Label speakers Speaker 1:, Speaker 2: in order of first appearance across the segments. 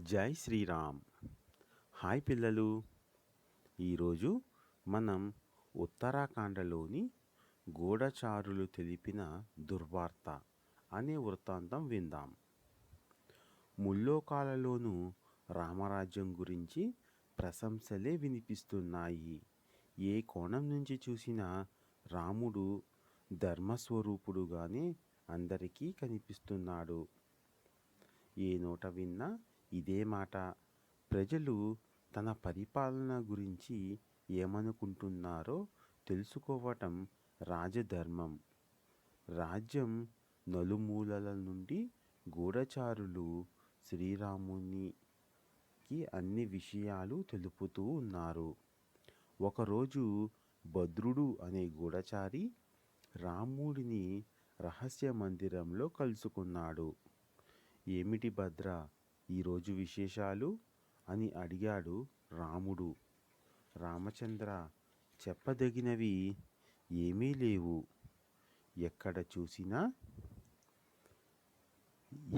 Speaker 1: జై శ్రీరామ్. హాయ్ పిల్లలు. ఈరోజు మనం ఉత్తరాఖండలోని గూఢచారులు తెలిపిన దుర్వార్త అనే వృత్తాంతం విందాం. ముల్లోకాలలోనూ రామరాజ్యం గురించి ప్రశంసలే వినిపిస్తున్నాయి. ఏ కోణం నుంచి చూసినా రాముడు ధర్మస్వరూపుడుగానే అందరికీ కనిపిస్తున్నాడు. ఏ నోట విన్నా ఇదే మాట. ప్రజలు తన పరిపాలన గురించి ఏమనుకుంటున్నారో తెలుసుకోవటం రాజధర్మం. రాజ్యం నలుమూలల నుండి గూఢచారులు శ్రీరామునికి అన్ని విషయాలు తెలుపుతూ ఉన్నారు. ఒకరోజు భద్రుడు అనే గూఢచారి రాముడిని రహస్య మందిరంలో కలుసుకున్నాడు. ఏమిటి భద్ర ఈరోజు విశేషాలు? అని అడిగాడు రాముడు. రామచంద్ర చెప్పదగినవి ఏమీ లేవు. ఎక్కడ చూసినా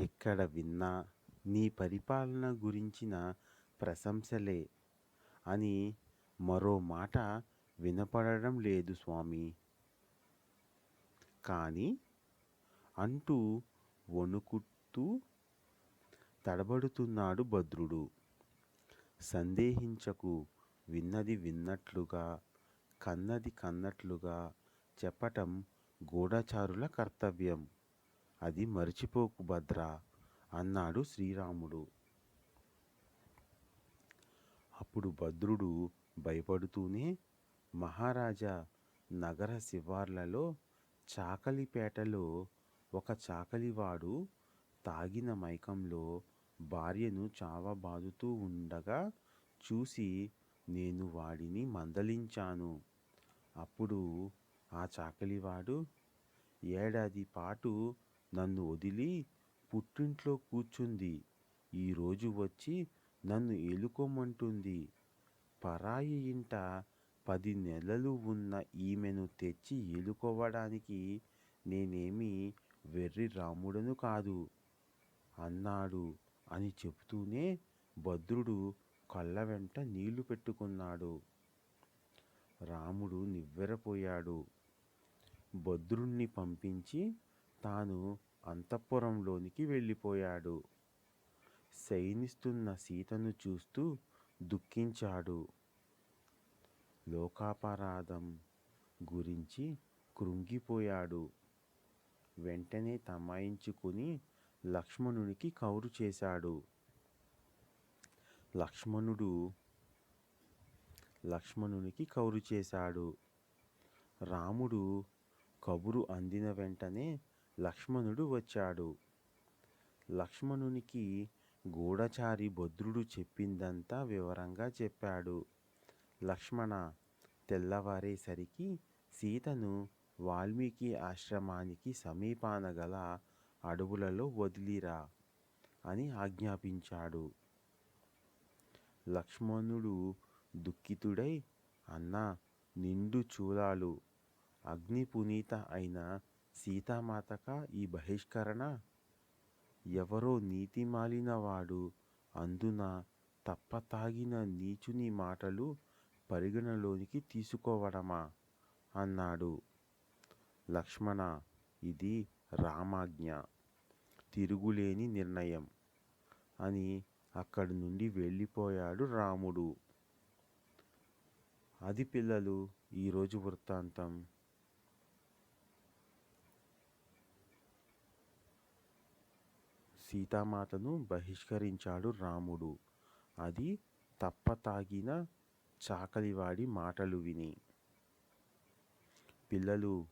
Speaker 1: ఎక్కడ విన్నా నీ పరిపాలన గురించిన ప్రశంసలే అని మరో మాట వినపడడం లేదు స్వామి. కానీ అంటూ వణుకుతూ తడబడుతున్నాడు భద్రుడు. సందేహించకు విన్నది విన్నట్లుగా కన్నది కన్నట్లుగా చెప్పటం గూఢచారుల కర్తవ్యం. అది మర్చిపోకు భద్ర అన్నాడు శ్రీరాముడు. అప్పుడు భద్రుడు భయపడుతూనే మహారాజా నగర శివార్లలో చాకలిపేటలో ఒక చాకలివాడు తాగిన మైకంలో భార్యను చావబాదుతూ ఉండగా చూసి నేను వాడిని మందలించాను. అప్పుడు ఆ చాకలివాడు ఏడాది పాటు నన్ను వదిలి పుట్టింట్లో కూర్చుంది. ఈరోజు వచ్చి నన్ను ఏలుకోమంటుంది పరాయి ఇంట పది నెలలు ఉన్న ఈమెను తెచ్చి ఏలుకోవడానికి నేనేమి వెర్రి రాముడను కాదు. అన్నాడు అని చెబుతూనే భద్రుడు కళ్ళ వెంట నీళ్ళు పెట్టుకున్నాడు. రాముడు నివ్వెరపోయాడు. భద్రుణ్ణి పంపించి తాను అంతఃపురంలోనికి వెళ్ళిపోయాడు. శయనిస్తున్న సీతను చూస్తూ దుఃఖించాడు. లోకాపరాధం గురించి కృంగిపోయాడు. వెంటనే తమాయించుకుని లక్ష్మణునికి కౌరు చేశాడు. లక్ష్మణుడు లక్ష్మణునికి కౌరు చేశాడు. రాముడు కబురు అందిన వెంటనే లక్ష్మణుడు వచ్చాడు. లక్ష్మణునికి గూఢచారి భద్రుడు చెప్పిందంతా వివరంగా చెప్పాడు. లక్ష్మణ తెల్లవారేసరికి సీతను వాల్మీకి ఆశ్రమానికి సమీపాన గల అడవులలో వదిలిరా అని ఆజ్ఞాపించాడు. లక్ష్మణుడు దుఃఖితుడై అన్నా నిండు చూలాలు అగ్ని పునీత అయిన సీతామాతక ఈ బహిష్కరణ? ఎవరో నీతి మాలినవాడు అందున తప్ప తాగిన నీచుని మాటలు పరిగణలోనికి తీసుకోవడమా? అన్నాడు. లక్ష్మణ ఇది రామాజ్ఞ. తిరుగులేని నిర్ణయం. అని అక్కడి నుండి వెళ్ళిపోయాడు రాముడు. అది పిల్లలు ఈరోజు వృత్తాంతం. సీతామాతను బహిష్కరించాడు రాముడు. అది తప్ప తాగిన చాకలివాడి మాటలు విని. పిల్లలు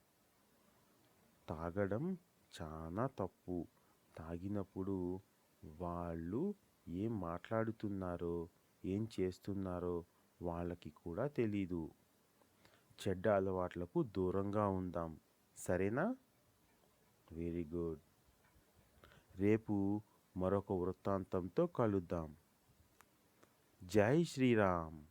Speaker 1: తాగడం చాలా తప్పు. తాగినప్పుడు వాళ్ళు ఏం మాట్లాడుతున్నారో ఏం చేస్తున్నారో వాళ్ళకి కూడా తెలీదు. చెడ్డ అలవాట్లకు దూరంగా ఉందాం. సరేనా? Very good. రేపు మరొక వృత్తాంతంతో కలుద్దాం. జై శ్రీరామ్.